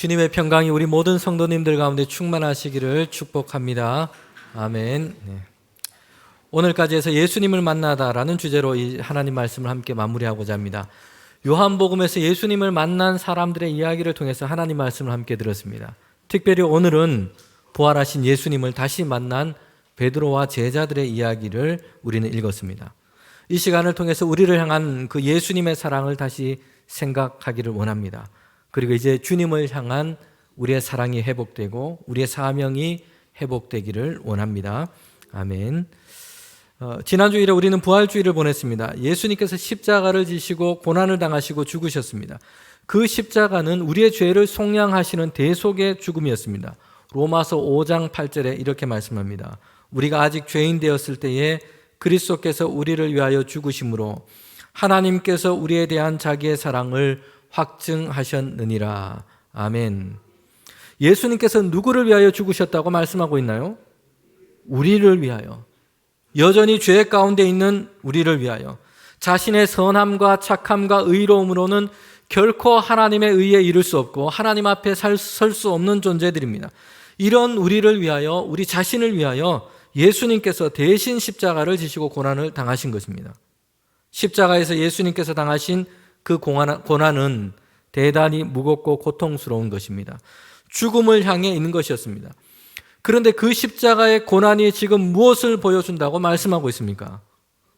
주님의 평강이 우리 모든 성도님들 가운데 충만하시기를 축복합니다. 아멘. 네. 오늘까지 해서 예수님을 만나다라는 주제로 이 하나님 말씀을 함께 마무리하고자 합니다. 요한복음에서 예수님을 만난 사람들의 이야기를 통해서 하나님 말씀을 함께 들었습니다. 특별히 오늘은 부활하신 예수님을 다시 만난 베드로와 제자들의 이야기를 우리는 읽었습니다. 이 시간을 통해서 우리를 향한 그 예수님의 사랑을 다시 생각하기를 원합니다. 그리고 이제 주님을 향한 우리의 사랑이 회복되고 우리의 사명이 회복되기를 원합니다. 아멘. 어, 지난 주일에 우리는 부활주의를 보냈습니다. 예수님께서 십자가를 지시고 고난을 당하시고 죽으셨습니다. 그 십자가는 우리의 죄를 속량하시는 대속의 죽음이었습니다. 로마서 5장 8절에 이렇게 말씀합니다. 우리가 아직 죄인 되었을 때에 그리스도께서 우리를 위하여 죽으심으로 하나님께서 우리에 대한 자기의 사랑을 확증하셨느니라. 아멘. 예수님께서 누구를 위하여 죽으셨다고 말씀하고 있나요? 우리를 위하여. 여전히 죄 가운데 있는 우리를 위하여. 자신의 선함과 착함과 의로움으로는 결코 하나님의 의에 이를 수 없고 하나님 앞에 설 수 없는 존재들입니다. 이런 우리를 위하여, 우리 자신을 위하여 예수님께서 대신 십자가를 지시고 고난을 당하신 것입니다. 십자가에서 예수님께서 당하신 그 고난은 대단히 무겁고 고통스러운 것입니다. 죽음을 향해 있는 것이었습니다. 그런데 그 십자가의 고난이 지금 무엇을 보여준다고 말씀하고 있습니까?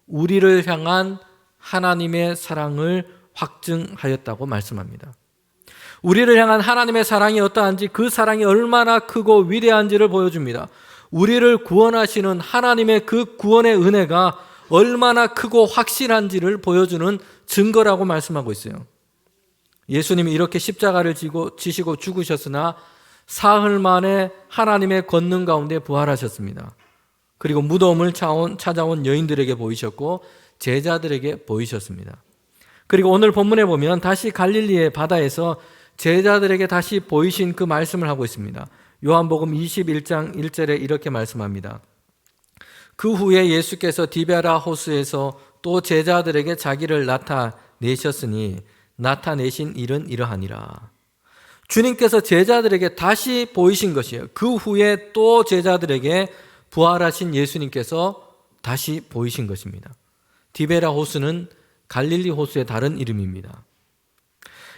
우리를 향한 하나님의 사랑을 확증하였다고 말씀합니다. 우리를 향한 하나님의 사랑이 어떠한지 그 사랑이 얼마나 크고 위대한지를 보여줍니다. 우리를 구원하시는 하나님의 그 구원의 은혜가 얼마나 크고 확실한지를 보여주는 증거라고 말씀하고 있어요. 예수님이 이렇게 십자가를 지고, 지시고 죽으셨으나 사흘 만에 하나님의 권능 가운데 부활하셨습니다. 그리고 무덤을 찾아온 여인들에게 보이셨고 제자들에게 보이셨습니다. 그리고 오늘 본문에 보면 다시 갈릴리의 바다에서 제자들에게 다시 보이신 그 말씀을 하고 있습니다. 요한복음 21장 1절에 이렇게 말씀합니다. 그 후에 예수께서 디베라 호수에서 또 제자들에게 자기를 나타내셨으니 나타내신 일은 이러하니라. 주님께서 제자들에게 다시 보이신 것이에요. 그 후에 또 제자들에게 부활하신 예수님께서 다시 보이신 것입니다. 디베라 호수는 갈릴리 호수의 다른 이름입니다.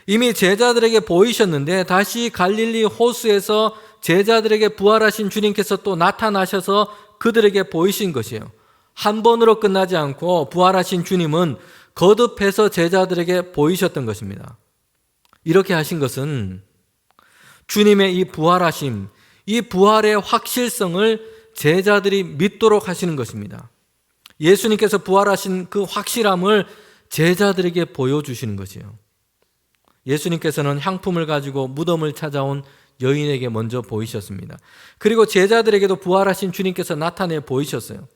이미 제자들에게 보이셨는데 다시 갈릴리 호수에서 제자들에게 부활하신 주님께서 또 나타나셔서 그들에게 보이신 것이에요. 한 번으로 끝나지 않고 부활하신 주님은 거듭해서 제자들에게 보이셨던 것입니다. 이렇게 하신 것은 주님의 이 부활하심, 이 부활의 확실성을 제자들이 믿도록 하시는 것입니다. 예수님께서 부활하신 그 확실함을 제자들에게 보여주시는 것이에요. 예수님께서는 향품을 가지고 무덤을 찾아온 여인에게 먼저 보이셨습니다. 그리고 제자들에게도 부활하신 주님께서 나타내 보이셨어요.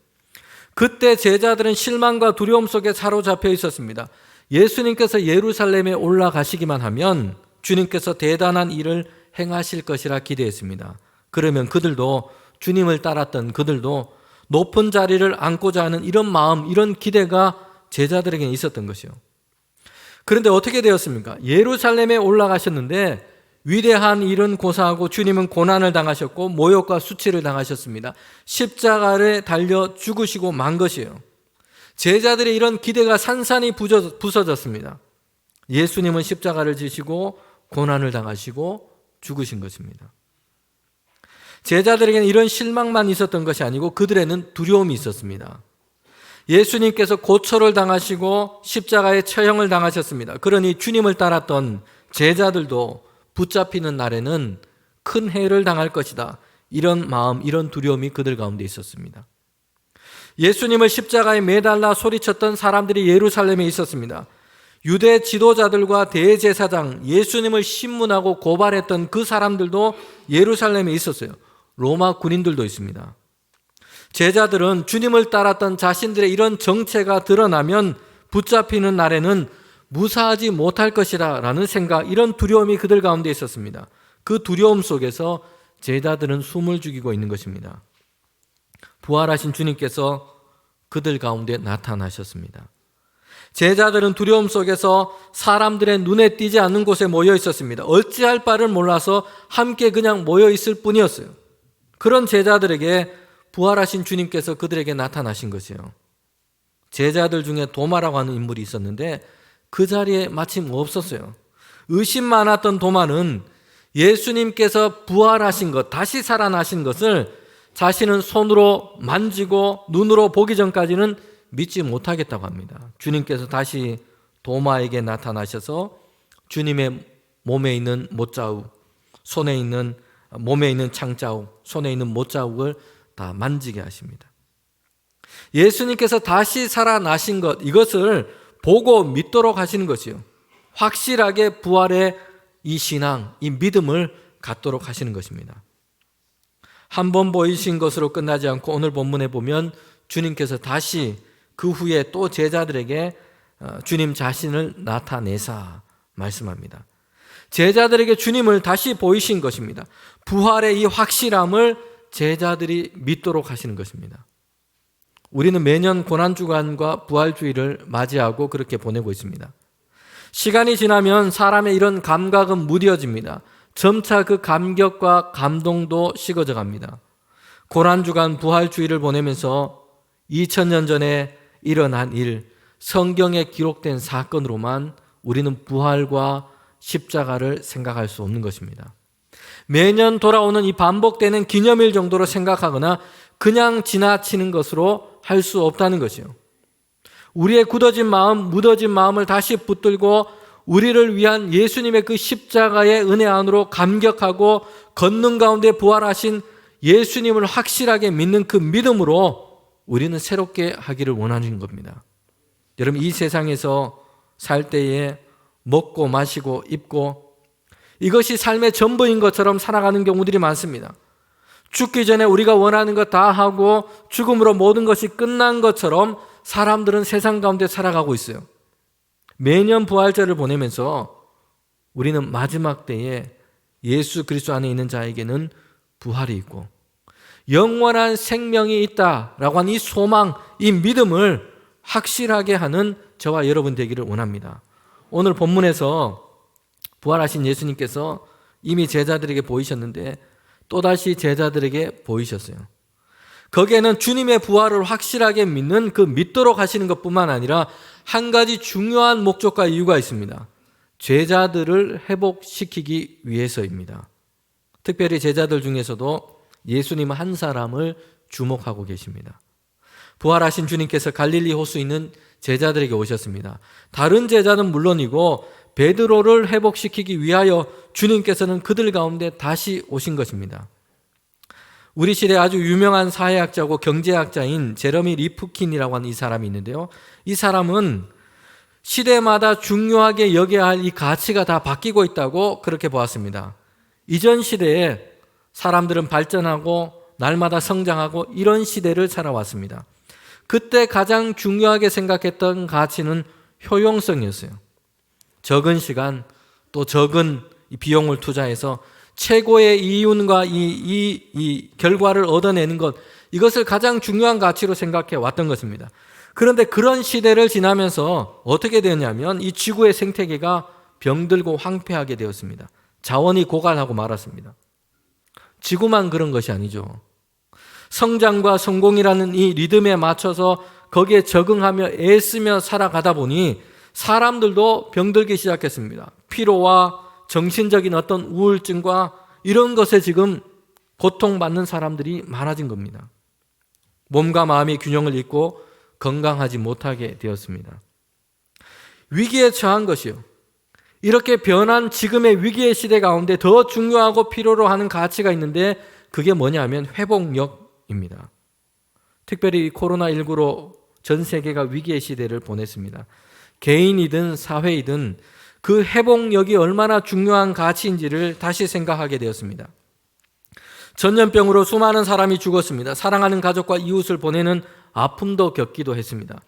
그때 제자들은 실망과 두려움 속에 사로잡혀 있었습니다. 예수님께서 예루살렘에 올라가시기만 하면 주님께서 대단한 일을 행하실 것이라 기대했습니다. 그러면 그들도 주님을 따랐던 그들도 높은 자리를 안고자 하는 이런 마음, 이런 기대가 제자들에게 있었던 것이요. 그런데 어떻게 되었습니까? 예루살렘에 올라가셨는데 위대한 일은 고사하고 주님은 고난을 당하셨고 모욕과 수치를 당하셨습니다. 십자가를 달려 죽으시고 만 것이에요. 제자들의 이런 기대가 산산이 부서졌습니다. 예수님은 십자가를 지시고 고난을 당하시고 죽으신 것입니다. 제자들에게는 이런 실망만 있었던 것이 아니고 그들에는 두려움이 있었습니다. 예수님께서 고초를 당하시고 십자가의 처형을 당하셨습니다. 그러니 주님을 따랐던 제자들도 붙잡히는 날에는 큰 해를 당할 것이다. 이런 마음, 이런 두려움이 그들 가운데 있었습니다. 예수님을 십자가에 매달라 소리쳤던 사람들이 예루살렘에 있었습니다. 유대 지도자들과 대제사장, 예수님을 신문하고 고발했던 그 사람들도 예루살렘에 있었어요. 로마 군인들도 있습니다. 제자들은 주님을 따랐던 자신들의 이런 정체가 드러나면 붙잡히는 날에는 무사하지 못할 것이다 라는 생각, 이런 두려움이 그들 가운데 있었습니다. 그 두려움 속에서 제자들은 숨을 죽이고 있는 것입니다. 부활하신 주님께서 그들 가운데 나타나셨습니다. 제자들은 두려움 속에서 사람들의 눈에 띄지 않는 곳에 모여 있었습니다. 어찌할 바를 몰라서 함께 그냥 모여 있을 뿐이었어요. 그런 제자들에게 부활하신 주님께서 그들에게 나타나신 것이에요. 제자들 중에 도마라고 하는 인물이 있었는데 그 자리에 마침 없었어요. 의심 많았던 도마는 예수님께서 부활하신 것, 다시 살아나신 것을 자신은 손으로 만지고 눈으로 보기 전까지는 믿지 못하겠다고 합니다. 주님께서 다시 도마에게 나타나셔서 주님의 몸에 있는 못자국, 손에 있는 몸에 있는 창자국, 손에 있는 못자국을 다 만지게 하십니다. 예수님께서 다시 살아나신 것 이것을 보고 믿도록 하시는 것이요. 확실하게 부활의 이 신앙, 이 믿음을 갖도록 하시는 것입니다. 한 번 보이신 것으로 끝나지 않고 오늘 본문에 보면 주님께서 다시 그 후에 또 제자들에게 어, 주님 자신을 나타내사 말씀합니다. 제자들에게 주님을 다시 보이신 것입니다. 부활의 이 확실함을 제자들이 믿도록 하시는 것입니다. 우리는 매년 고난주간과 부활주의를 맞이하고 그렇게 보내고 있습니다. 시간이 지나면 사람의 이런 감각은 무뎌집니다. 점차 그 감격과 감동도 식어져 갑니다. 고난주간 부활주의를 보내면서 2000년 전에 일어난 일, 성경에 기록된 사건으로만 우리는 부활과 십자가를 생각할 수 없는 것입니다. 매년 돌아오는 이 반복되는 기념일 정도로 생각하거나 그냥 지나치는 것으로 할 수 없다는 것이요. 우리의 굳어진 마음, 묻어진 마음을 다시 붙들고 우리를 위한 예수님의 그 십자가의 은혜 안으로 감격하고 걷는 가운데 부활하신 예수님을 확실하게 믿는 그 믿음으로 우리는 새롭게 하기를 원하는 겁니다. 여러분, 이 세상에서 살 때에 먹고 마시고 입고 이것이 삶의 전부인 것처럼 살아가는 경우들이 많습니다. 죽기 전에 우리가 원하는 것 다 하고 죽음으로 모든 것이 끝난 것처럼 사람들은 세상 가운데 살아가고 있어요. 매년 부활절을 보내면서 우리는 마지막 때에 예수 그리스도 안에 있는 자에게는 부활이 있고 영원한 생명이 있다라고 하는 이 소망, 이 믿음을 확실하게 하는 저와 여러분 되기를 원합니다. 오늘 본문에서 부활하신 예수님께서 이미 제자들에게 보이셨는데 또다시 제자들에게 보이셨어요. 거기에는 주님의 부활을 확실하게 믿는 그 믿도록 하시는 것뿐만 아니라 한 가지 중요한 목적과 이유가 있습니다. 제자들을 회복시키기 위해서입니다. 특별히 제자들 중에서도 예수님 한 사람을 주목하고 계십니다. 부활하신 주님께서 갈릴리 호수 있는 제자들에게 오셨습니다. 다른 제자는 물론이고 베드로를 회복시키기 위하여 주님께서는 그들 가운데 다시 오신 것입니다. 우리 시대 아주 유명한 사회학자고 경제학자인 제러미 리프킨이라고 하는 이 사람이 있는데요. 이 사람은 시대마다 중요하게 여겨야 할 이 가치가 다 바뀌고 있다고 그렇게 보았습니다. 이전 시대에 사람들은 발전하고 날마다 성장하고 이런 시대를 살아왔습니다. 그때 가장 중요하게 생각했던 가치는 효용성이었어요. 적은 시간 또 적은 비용을 투자해서 최고의 이윤과 이, 이, 이 결과를 얻어내는 것, 이것을 가장 중요한 가치로 생각해 왔던 것입니다. 그런데 그런 시대를 지나면서 어떻게 되었냐면 이 지구의 생태계가 병들고 황폐하게 되었습니다. 자원이 고갈하고 말았습니다. 지구만 그런 것이 아니죠. 성장과 성공이라는 이 리듬에 맞춰서 거기에 적응하며 애쓰며 살아가다 보니 사람들도 병들기 시작했습니다. 피로와 정신적인 어떤 우울증과 이런 것에 지금 고통받는 사람들이 많아진 겁니다. 몸과 마음의 균형을 잃고 건강하지 못하게 되었습니다. 위기에 처한 것이요. 이렇게 변한 지금의 위기의 시대 가운데 더 중요하고 필요로 하는 가치가 있는데 그게 뭐냐면 회복력입니다. 특별히 코로나19로 전 세계가 위기의 시대를 보냈습니다. 개인이든 사회이든 그 회복력이 얼마나 중요한 가치인지를 다시 생각하게 되었습니다. 전염병으로 수많은 사람이 죽었습니다. 사랑하는 가족과 이웃을 보내는 아픔도 겪기도 했습니다.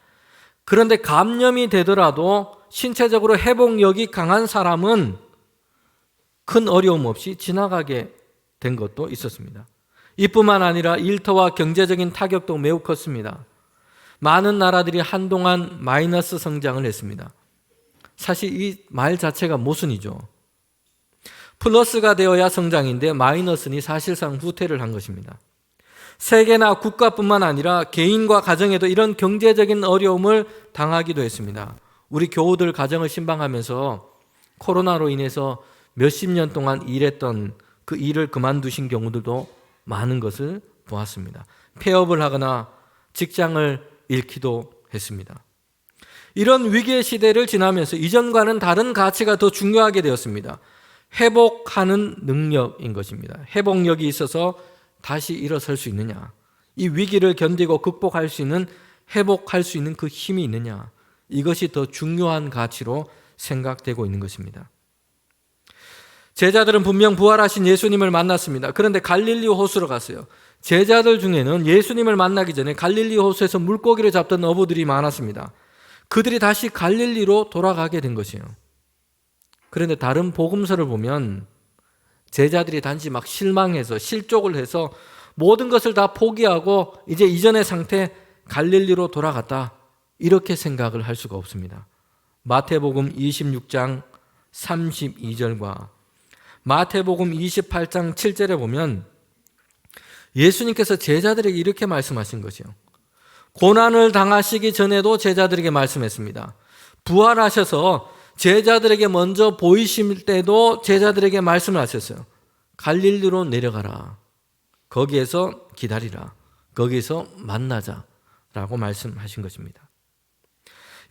그런데 감염이 되더라도 신체적으로 회복력이 강한 사람은 큰 어려움 없이 지나가게 된 것도 있었습니다. 이뿐만 아니라 일터와 경제적인 타격도 매우 컸습니다. 많은 나라들이 한동안 마이너스 성장을 했습니다. 사실 이 말 자체가 모순이죠. 플러스가 되어야 성장인데 마이너스니 사실상 후퇴를 한 것입니다. 세계나 국가뿐만 아니라 개인과 가정에도 이런 경제적인 어려움을 당하기도 했습니다. 우리 교우들 가정을 신방하면서 코로나로 인해서 몇십 년 동안 일했던 그 일을 그만두신 경우들도 많은 것을 보았습니다. 폐업을 하거나 직장을 잃기도 했습니다. 이런 위기의 시대를 지나면서 이전과는 다른 가치가 더 중요하게 되었습니다. 회복하는 능력인 것입니다. 회복력이 있어서 다시 일어설 수 있느냐. 이 위기를 견디고 극복할 수 있는 회복할 수 있는 그 힘이 있느냐. 이것이 더 중요한 가치로 생각되고 있는 것입니다. 제자들은 분명 부활하신 예수님을 만났습니다. 그런데 갈릴리 호수로 갔어요. 제자들 중에는 예수님을 만나기 전에 갈릴리 호수에서 물고기를 잡던 어부들이 많았습니다. 그들이 다시 갈릴리로 돌아가게 된 것이에요. 그런데 다른 복음서를 보면 제자들이 단지 막 실망해서 실족을 해서 모든 것을 다 포기하고 이제 이전의 상태 갈릴리로 돌아갔다. 이렇게 생각을 할 수가 없습니다. 마태복음 26장 32절과 마태복음 28장 7절에 보면 예수님께서 제자들에게 이렇게 말씀하신 것이요. 고난을 당하시기 전에도 제자들에게 말씀했습니다. 부활하셔서 제자들에게 먼저 보이실 때도 제자들에게 말씀을 하셨어요. 갈릴리로 내려가라. 거기에서 기다리라. 거기서 만나자. 라고 말씀하신 것입니다.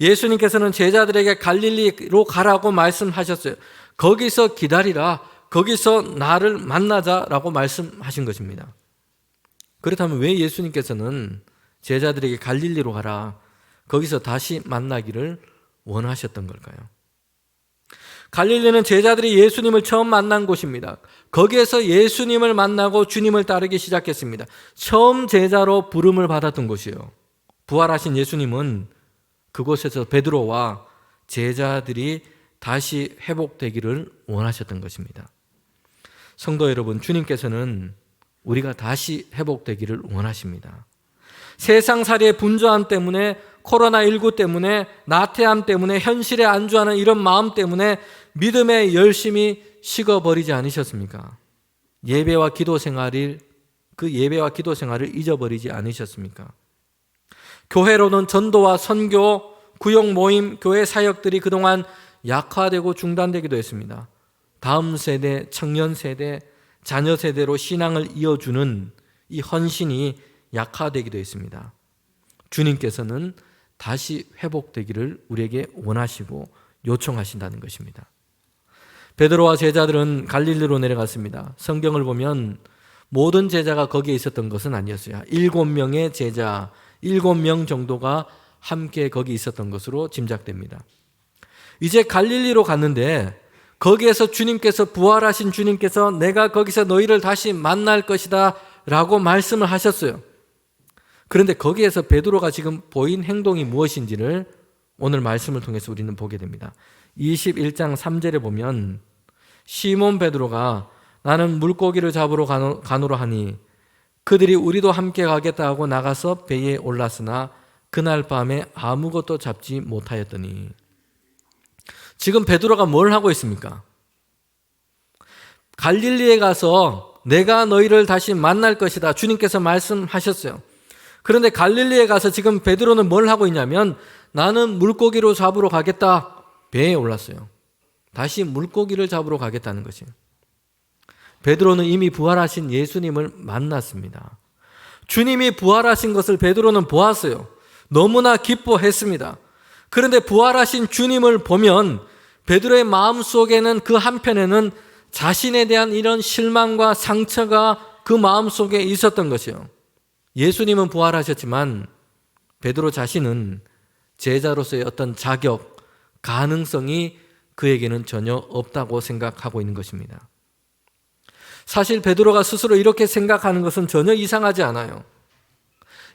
예수님께서는 제자들에게 갈릴리로 가라고 말씀하셨어요. 거기서 기다리라. 거기서 나를 만나자라고 말씀하신 것입니다. 그렇다면 왜 예수님께서는 제자들에게 갈릴리로 가라. 거기서 다시 만나기를 원하셨던 걸까요? 갈릴리는 제자들이 예수님을 처음 만난 곳입니다. 거기에서 예수님을 만나고 주님을 따르기 시작했습니다. 처음 제자로 부름을 받았던 곳이에요. 부활하신 예수님은 그곳에서 베드로와 제자들이 다시 회복되기를 원하셨던 것입니다. 성도 여러분, 주님께서는 우리가 다시 회복되기를 원하십니다. 세상 살이의 분주함 때문에 코로나19 때문에 나태함 때문에 현실에 안주하는 이런 마음 때문에 믿음의 열심이 식어버리지 않으셨습니까? 예배와 기도 생활을 그 예배와 기도 생활을 잊어버리지 않으셨습니까? 교회로는 전도와 선교, 구역 모임, 교회 사역들이 그동안 약화되고 중단되기도 했습니다. 다음 세대, 청년 세대, 자녀 세대로 신앙을 이어주는 이 헌신이 약화되기도 했습니다. 주님께서는 다시 회복되기를 우리에게 원하시고 요청하신다는 것입니다. 베드로와 제자들은 갈릴리로 내려갔습니다. 성경을 보면 모든 제자가 거기에 있었던 것은 아니었어요. 일곱 명의 제자, 일곱 명 정도가 함께 거기 있었던 것으로 짐작됩니다. 이제 갈릴리로 갔는데 거기에서 주님께서 부활하신 주님께서 내가 거기서 너희를 다시 만날 것이다 라고 말씀을 하셨어요. 그런데 거기에서 베드로가 지금 보인 행동이 무엇인지를 오늘 말씀을 통해서 우리는 보게 됩니다. 21장 3절에 보면 시몬 베드로가 나는 물고기를 잡으러 가노라 하니 그들이 우리도 함께 가겠다 하고 나가서 배에 올랐으나 그날 밤에 아무것도 잡지 못하였더니 지금 베드로가 뭘 하고 있습니까? 갈릴리에 가서 내가 너희를 다시 만날 것이다. 주님께서 말씀하셨어요. 그런데 갈릴리에 가서 지금 베드로는 뭘 하고 있냐면 나는 물고기로 잡으러 가겠다. 배에 올랐어요. 다시 물고기를 잡으러 가겠다는 것이에요. 베드로는 이미 부활하신 예수님을 만났습니다. 주님이 부활하신 것을 베드로는 보았어요. 너무나 기뻐했습니다. 그런데 부활하신 주님을 보면 베드로의 마음 속에는 그 한편에는 자신에 대한 이런 실망과 상처가 그 마음 속에 있었던 것이요. 예수님은 부활하셨지만 베드로 자신은 제자로서의 어떤 자격, 가능성이 그에게는 전혀 없다고 생각하고 있는 것입니다. 사실 베드로가 스스로 이렇게 생각하는 것은 전혀 이상하지 않아요.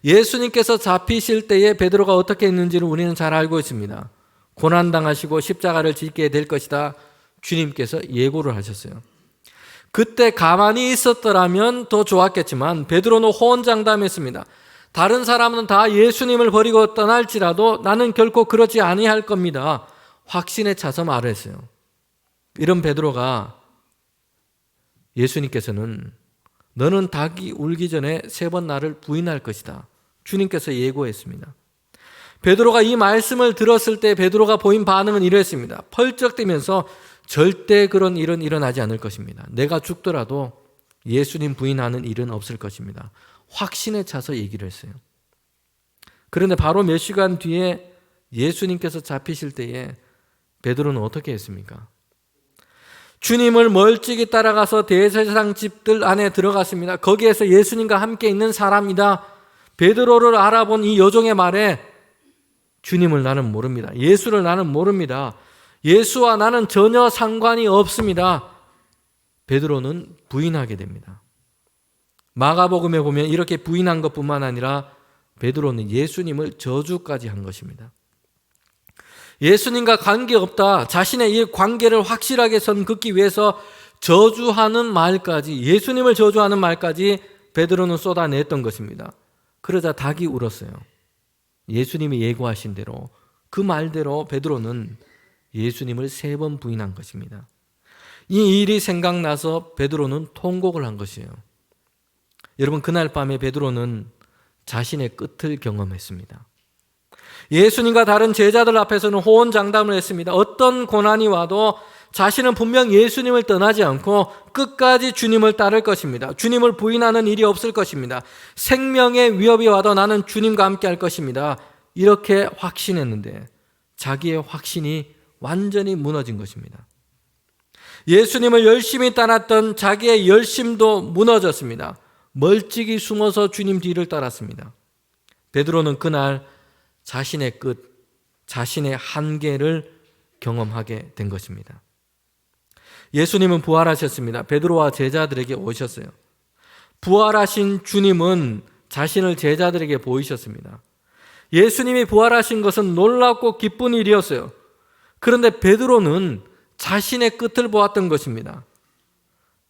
예수님께서 잡히실 때에 베드로가 어떻게 했는지를 우리는 잘 알고 있습니다. 고난 당하시고 십자가를 짓게 될 것이다. 주님께서 예고를 하셨어요. 그때 가만히 있었더라면 더 좋았겠지만 베드로는 호언장담했습니다. 다른 사람은 다 예수님을 버리고 떠날지라도 나는 결코 그러지 아니할 겁니다. 확신에 차서 말했어요. 이런 베드로가 예수님께서는 너는 닭이 울기 전에 세 번 나를 부인할 것이다. 주님께서 예고했습니다. 베드로가 이 말씀을 들었을 때 베드로가 보인 반응은 이랬습니다. 펄쩍대면서 절대 그런 일은 일어나지 않을 것입니다. 내가 죽더라도 예수님 부인하는 일은 없을 것입니다. 확신에 차서 얘기를 했어요. 그런데 바로 몇 시간 뒤에 예수님께서 잡히실 때에 베드로는 어떻게 했습니까? 주님을 멀찍이 따라가서 대제사장 집들 안에 들어갔습니다. 거기에서 예수님과 함께 있는 사람이다. 베드로를 알아본 이 여종의 말에 주님을 나는 모릅니다. 예수를 나는 모릅니다. 예수와 나는 전혀 상관이 없습니다. 베드로는 부인하게 됩니다. 마가복음에 보면 이렇게 부인한 것뿐만 아니라 베드로는 예수님을 저주까지 한 것입니다. 예수님과 관계없다. 자신의 이 관계를 확실하게 선 긋기 위해서 저주하는 말까지 예수님을 저주하는 말까지 베드로는 쏟아냈던 것입니다. 그러자 닭이 울었어요. 예수님이 예고하신 대로 그 말대로 베드로는 예수님을 세 번 부인한 것입니다. 이 일이 생각나서 베드로는 통곡을 한 것이에요. 여러분 그날 밤에 베드로는 자신의 끝을 경험했습니다. 예수님과 다른 제자들 앞에서는 호언장담을 했습니다. 어떤 고난이 와도 자신은 분명 예수님을 떠나지 않고 끝까지 주님을 따를 것입니다. 주님을 부인하는 일이 없을 것입니다. 생명의 위협이 와도 나는 주님과 함께 할 것입니다. 이렇게 확신했는데 자기의 확신이 완전히 무너진 것입니다. 예수님을 열심히 따랐던 자기의 열심도 무너졌습니다. 멀찍이 숨어서 주님 뒤를 따랐습니다. 베드로는 그날 자신의 끝, 자신의 한계를 경험하게 된 것입니다. 예수님은 부활하셨습니다. 베드로와 제자들에게 오셨어요. 부활하신 주님은 자신을 제자들에게 보이셨습니다. 예수님이 부활하신 것은 놀랍고 기쁜 일이었어요. 그런데 베드로는 자신의 끝을 보았던 것입니다.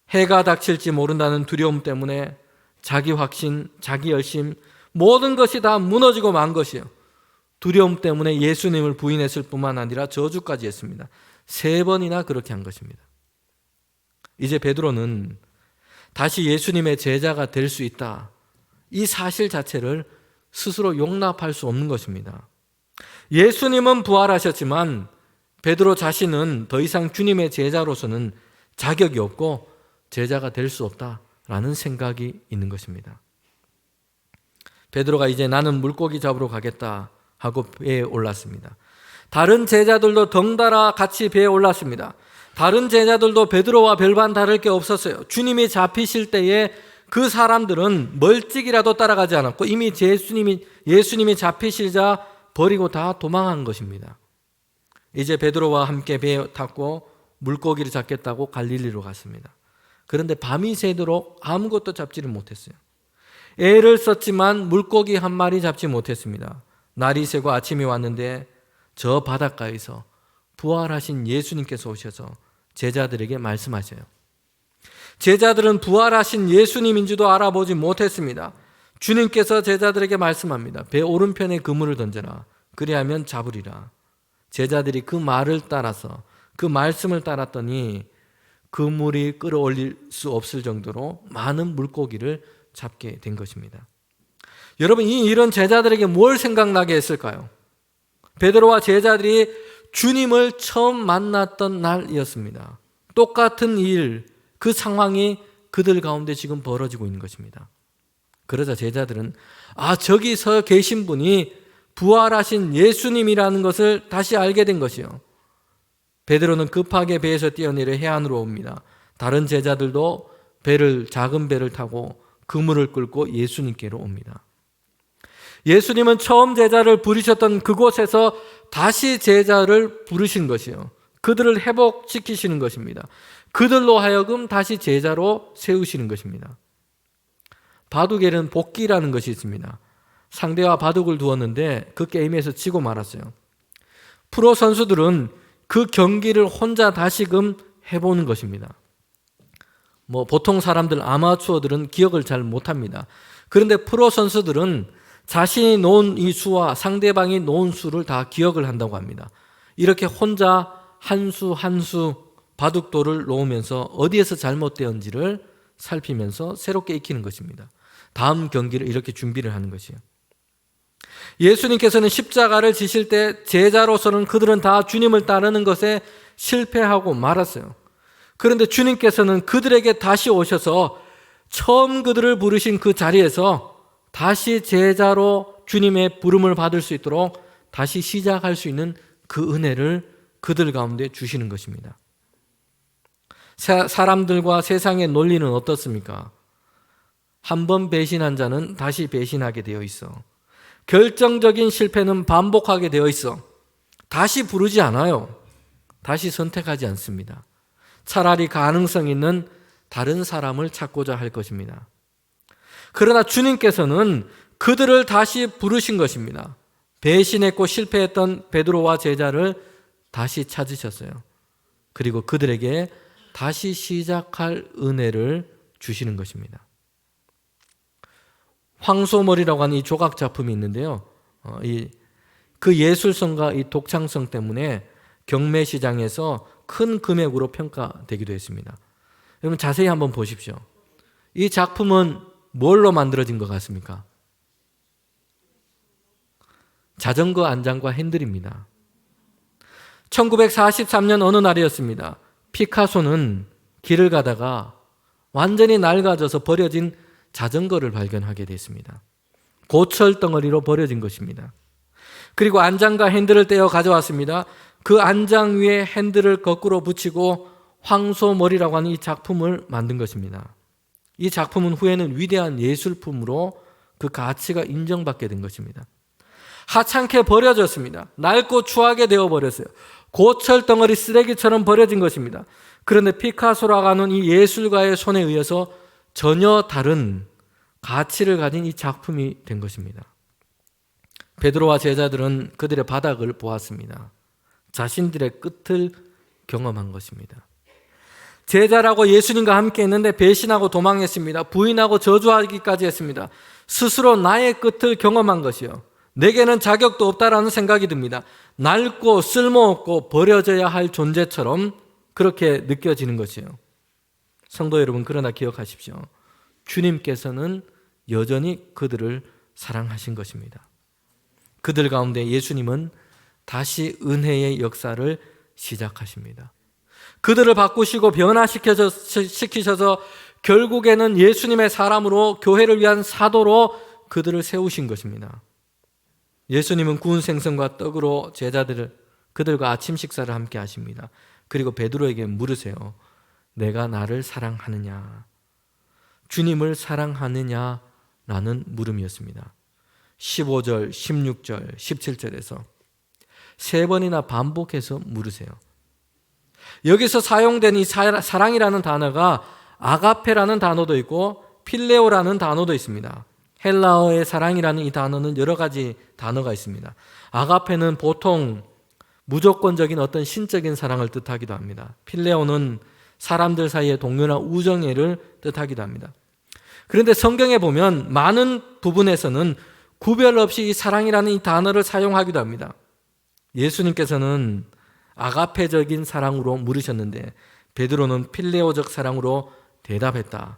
해가 닥칠지 모른다는 두려움 때문에 자기 확신, 자기 열심, 모든 것이 다 무너지고 만 것이에요. 두려움 때문에 예수님을 부인했을 뿐만 아니라 저주까지 했습니다. 세 번이나 그렇게 한 것입니다. 이제 베드로는 다시 예수님의 제자가 될 수 있다. 이 사실 자체를 스스로 용납할 수 없는 것입니다. 예수님은 부활하셨지만 베드로 자신은 더 이상 주님의 제자로서는 자격이 없고 제자가 될 수 없다라는 생각이 있는 것입니다. 베드로가 이제 나는 물고기 잡으러 가겠다 하고 배에 올랐습니다. 다른 제자들도 덩달아 같이 배에 올랐습니다. 다른 제자들도 베드로와 별반 다를 게 없었어요. 주님이 잡히실 때에 그 사람들은 멀찍이라도 따라가지 않았고 이미 예수님이 예수님이 잡히시자 버리고 다 도망한 것입니다. 이제 베드로와 함께 배에 탔고 물고기를 잡겠다고 갈릴리로 갔습니다. 그런데 밤이 새도록 아무것도 잡지를 못했어요. 애를 썼지만 물고기 한 마리 잡지 못했습니다. 날이 새고 아침이 왔는데 저 바닷가에서 부활하신 예수님께서 오셔서 제자들에게 말씀하셔요. 제자들은 부활하신 예수님인지도 알아보지 못했습니다. 주님께서 제자들에게 말씀합니다. 배 오른편에 그물을 던져라. 그리하면 잡으리라. 제자들이 그 말을 따라서 그 말씀을 따랐더니 그물이 끌어올릴 수 없을 정도로 많은 물고기를 잡게 된 것입니다. 여러분 이 일은 제자들에게 뭘 생각나게 했을까요? 베드로와 제자들이 주님을 처음 만났던 날이었습니다. 똑같은 일, 그 상황이 그들 가운데 지금 벌어지고 있는 것입니다. 그러자 제자들은 아 저기 서 계신 분이 부활하신 예수님이라는 것을 다시 알게 된 것이요. 베드로는 급하게 배에서 뛰어내려 해안으로 옵니다. 다른 제자들도 배를 작은 배를 타고 그물을 끌고 예수님께로 옵니다. 예수님은 처음 제자를 부르셨던 그곳에서 다시 제자를 부르신 것이요. 그들을 회복시키시는 것입니다. 그들로 하여금 다시 제자로 세우시는 것입니다. 바둑에는 복기라는 것이 있습니다. 상대와 바둑을 두었는데 그 게임에서 지고 말았어요. 프로 선수들은 그 경기를 혼자 다시금 해보는 것입니다. 뭐 보통 사람들 아마추어들은 기억을 잘 못합니다. 그런데 프로 선수들은 자신이 놓은 이 수와 상대방이 놓은 수를 다 기억을 한다고 합니다. 이렇게 혼자 한 수 한 수 바둑돌을 놓으면서 어디에서 잘못되었는지를 살피면서 새롭게 익히는 것입니다. 다음 경기를 이렇게 준비를 하는 것이에요. 예수님께서는 십자가를 지실 때 제자로서는 그들은 다 주님을 따르는 것에 실패하고 말았어요. 그런데 주님께서는 그들에게 다시 오셔서 처음 그들을 부르신 그 자리에서 다시 제자로 주님의 부름을 받을 수 있도록 다시 시작할 수 있는 그 은혜를 그들 가운데 주시는 것입니다. 사- 사람들과 세상의 논리는 어떻습니까? 한 번 배신한 자는 다시 배신하게 되어 있어. 결정적인 실패는 반복하게 되어 있어. 다시 부르지 않아요. 다시 선택하지 않습니다. 차라리 가능성 있는 다른 사람을 찾고자 할 것입니다. 그러나 주님께서는 그들을 다시 부르신 것입니다. 배신했고 실패했던 베드로와 제자를 다시 찾으셨어요. 그리고 그들에게 다시 시작할 은혜를 주시는 것입니다. 황소머리라고 하는 이 조각 작품이 있는데요. 어, 이, 그 예술성과 이 독창성 때문에 경매 시장에서 큰 금액으로 평가되기도 했습니다. 여러분 자세히 한번 보십시오. 이 작품은 뭘로 만들어진 것 같습니까? 자전거 안장과 핸들입니다. 1943년 어느 날이었습니다. 피카소는 길을 가다가 완전히 낡아져서 버려진 자전거를 발견하게 됐습니다. 고철 덩어리로 버려진 것입니다. 그리고 안장과 핸들을 떼어 가져왔습니다. 그 안장 위에 핸들을 거꾸로 붙이고 황소머리라고 하는 이 작품을 만든 것입니다. 이 작품은 후에는 위대한 예술품으로 그 가치가 인정받게 된 것입니다. 하찮게 버려졌습니다. 낡고 추하게 되어 버렸어요. 고철 덩어리 쓰레기처럼 버려진 것입니다. 그런데 피카소라고 하는 이 예술가의 손에 의해서 전혀 다른 가치를 가진 이 작품이 된 것입니다. 베드로와 제자들은 그들의 바닥을 보았습니다. 자신들의 끝을 경험한 것입니다. 제자라고 예수님과 함께 했는데 배신하고 도망했습니다. 부인하고 저주하기까지 했습니다. 스스로 나의 끝을 경험한 것이요. 내게는 자격도 없다라는 생각이 듭니다. 낡고 쓸모없고 버려져야 할 존재처럼 그렇게 느껴지는 것이요. 성도 여러분, 그러나 기억하십시오. 주님께서는 여전히 그들을 사랑하신 것입니다. 그들 가운데 예수님은 다시 은혜의 역사를 시작하십니다. 그들을 바꾸시고 변화시키셔서 결국에는 예수님의 사람으로 교회를 위한 사도로 그들을 세우신 것입니다. 예수님은 구운 생선과 떡으로 제자들을 그들과 아침 식사를 함께 하십니다. 그리고 베드로에게 물으세요. 내가 나를 사랑하느냐? 주님을 사랑하느냐? 라는 물음이었습니다. 15절, 16절, 17절에서 세 번이나 반복해서 물으세요. 여기서 사용된 이 사랑이라는 단어가 아가페라는 단어도 있고 필레오라는 단어도 있습니다. 헬라어의 사랑이라는 이 단어는 여러 가지 단어가 있습니다. 아가페는 보통 무조건적인 어떤 신적인 사랑을 뜻하기도 합니다. 필레오는 사람들 사이의 동료나 우정애를 뜻하기도 합니다. 그런데 성경에 보면 많은 부분에서는 구별 없이 이 사랑이라는 이 단어를 사용하기도 합니다. 예수님께서는 아가페적인 사랑으로 물으셨는데 베드로는 필레오적 사랑으로 대답했다.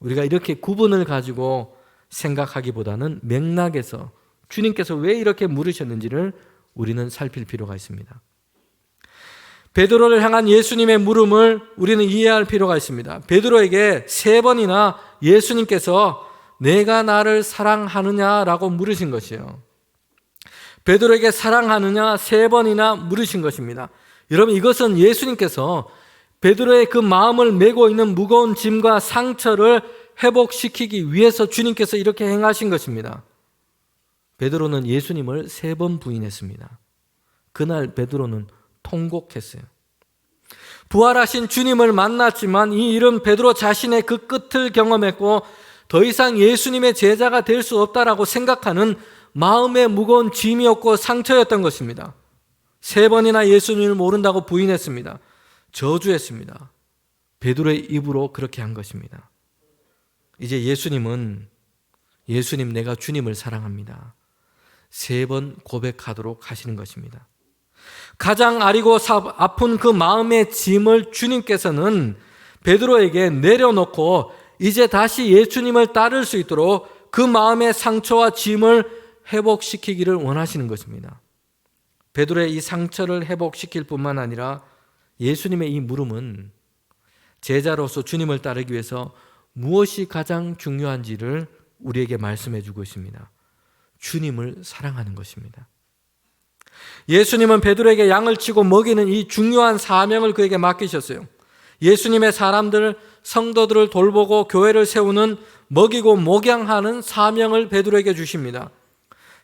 우리가 이렇게 구분을 가지고 생각하기보다는 맥락에서 주님께서 왜 이렇게 물으셨는지를 우리는 살필 필요가 있습니다. 베드로를 향한 예수님의 물음을 우리는 이해할 필요가 있습니다. 베드로에게 세 번이나 예수님께서 내가 나를 사랑하느냐라고 물으신 것이에요. 베드로에게 사랑하느냐 세 번이나 물으신 것입니다. 여러분 이것은 예수님께서 베드로의 그 마음을 메고 있는 무거운 짐과 상처를 회복시키기 위해서 주님께서 이렇게 행하신 것입니다. 베드로는 예수님을 세 번 부인했습니다. 그날 베드로는 통곡했어요. 부활하신 주님을 만났지만 이 일은 베드로 자신의 그 끝을 경험했고 더 이상 예수님의 제자가 될 수 없다라고 생각하는 마음의 무거운 짐이었고 상처였던 것입니다. 세 번이나 예수님을 모른다고 부인했습니다. 저주했습니다. 베드로의 입으로 그렇게 한 것입니다. 이제 예수님은 예수님 내가 주님을 사랑합니다. 세 번 고백하도록 하시는 것입니다. 가장 아리고 사- 아픈 그 마음의 짐을 주님께서는 베드로에게 내려놓고 이제 다시 예수님을 따를 수 있도록 그 마음의 상처와 짐을 회복시키기를 원하시는 것입니다. 베드로의 이 상처를 회복시킬 뿐만 아니라 예수님의 이 물음은 제자로서 주님을 따르기 위해서 무엇이 가장 중요한지를 우리에게 말씀해 주고 있습니다. 주님을 사랑하는 것입니다. 예수님은 베드로에게 양을 치고 먹이는 이 중요한 사명을 그에게 맡기셨어요. 예수님의 사람들, 성도들을 돌보고 교회를 세우는 먹이고 목양하는 사명을 베드로에게 주십니다.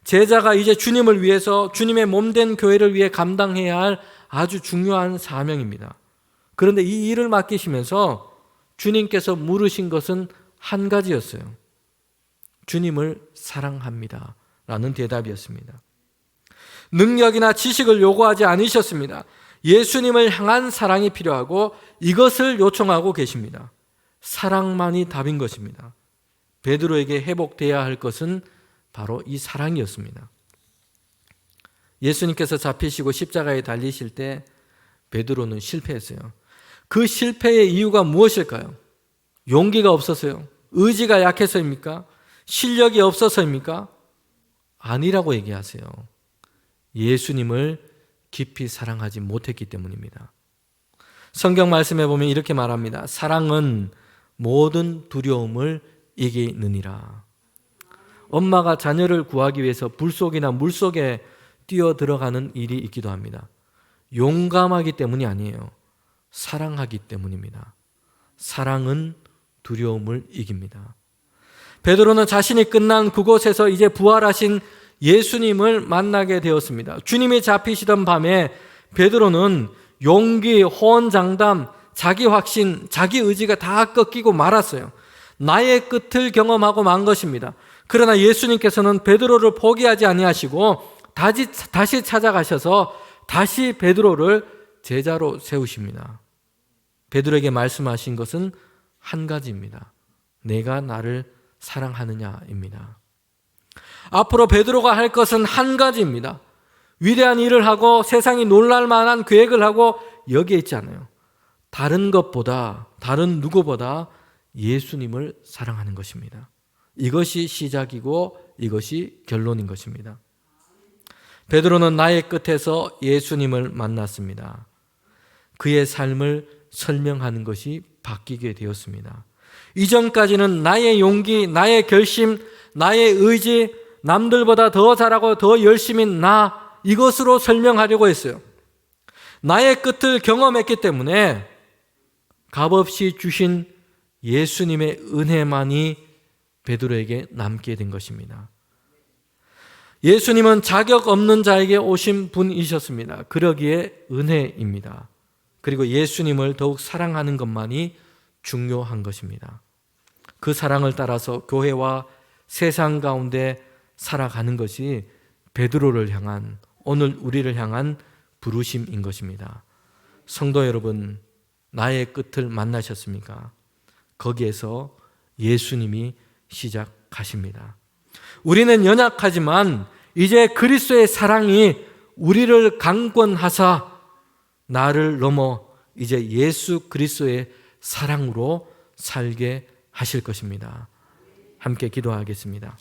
제자가 이제 주님을 위해서 주님의 몸된 교회를 위해 감당해야 할 아주 중요한 사명입니다. 그런데 이 일을 맡기시면서 주님께서 물으신 것은 한 가지였어요. 주님을 사랑합니다. 라는 대답이었습니다. 능력이나 지식을 요구하지 않으셨습니다. 예수님을 향한 사랑이 필요하고 이것을 요청하고 계십니다. 사랑만이 답인 것입니다. 베드로에게 회복돼야 할 것은 바로 이 사랑이었습니다. 예수님께서 잡히시고 십자가에 달리실 때 베드로는 실패했어요. 그 실패의 이유가 무엇일까요? 용기가 없어서요? 의지가 약해서입니까? 실력이 없어서입니까? 아니라고 얘기하세요. 예수님을 깊이 사랑하지 못했기 때문입니다. 성경 말씀에 보면 이렇게 말합니다. 사랑은 모든 두려움을 이기느니라. 엄마가 자녀를 구하기 위해서 불 속이나 물 속에 뛰어 들어가는 일이 있기도 합니다. 용감하기 때문이 아니에요. 사랑하기 때문입니다. 사랑은 두려움을 이깁니다. 베드로는 자신이 끝난 그곳에서 이제 부활하신 예수님을 만나게 되었습니다. 주님이 잡히시던 밤에 베드로는 용기, 호언장담, 자기 확신, 자기 의지가 다 꺾이고 말았어요. 나의 끝을 경험하고 만 것입니다. 그러나 예수님께서는 베드로를 포기하지 아니하시고 다시, 다시 찾아가셔서 다시 베드로를 제자로 세우십니다. 베드로에게 말씀하신 것은 한 가지입니다. 내가 나를 사랑하느냐입니다. 앞으로 베드로가 할 것은 한 가지입니다. 위대한 일을 하고 세상이 놀랄 만한 계획을 하고 여기에 있지 않아요. 다른 것보다, 다른 누구보다 예수님을 사랑하는 것입니다. 이것이 시작이고 이것이 결론인 것입니다. 베드로는 나의 끝에서 예수님을 만났습니다. 그의 삶을 설명하는 것이 바뀌게 되었습니다. 이전까지는 나의 용기, 나의 결심, 나의 의지, 남들보다 더 잘하고 더 열심히 나, 이것으로 설명하려고 했어요. 나의 끝을 경험했기 때문에 값없이 주신 예수님의 은혜만이 베드로에게 남게 된 것입니다. 예수님은 자격 없는 자에게 오신 분이셨습니다. 그러기에 은혜입니다. 그리고 예수님을 더욱 사랑하는 것만이 중요한 것입니다. 그 사랑을 따라서 교회와 세상 가운데 살아가는 것이 베드로를 향한 오늘 우리를 향한 부르심인 것입니다. 성도 여러분, 나의 끝을 만나셨습니까? 거기에서 예수님이 시작하십니다. 우리는 연약하지만 이제 그리스도의 사랑이 우리를 강권하사 나를 넘어 이제 예수 그리스도의 사랑으로 살게 하실 것입니다. 함께 기도하겠습니다.